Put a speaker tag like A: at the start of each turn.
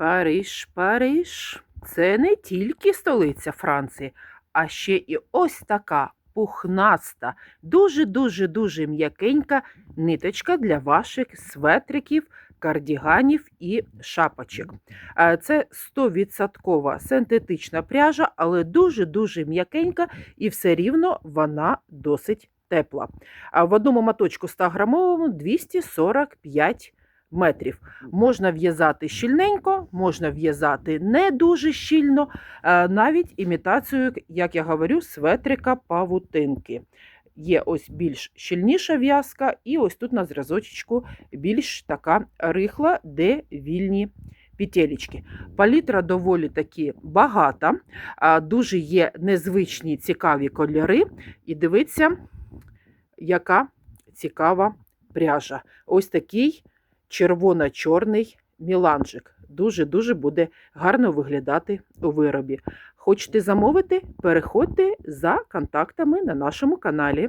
A: Париж, Париж. Це не тільки столиця Франції, а ще і ось така пухнаста, дуже-дуже дуже м'якенька ниточка для ваших светриків, кардіганів і шапочок. Е, Це 100% синтетична пряжа, але дуже-дуже м'якенька і все рівно вона досить тепла. В одному моточку 100 грамовому 245 метрів. Можна в'язати щільненько, можна в'язати не дуже щільно, е, навіть імітацію, як я говорю, светрика павутинки. Є ось більш щільніша в'язка, і ось тут на зразочечку більш така рихла, де вільні петелечки. Палітра доволі таки багата, дуже є незвичні цікаві кольори. І дивіться, яка цікава пряжа. Ось такий червоно-чорний міланжик. Дуже-дуже буде гарно виглядати у виробі. Хочете замовити? Переходьте за контактами на нашому каналі.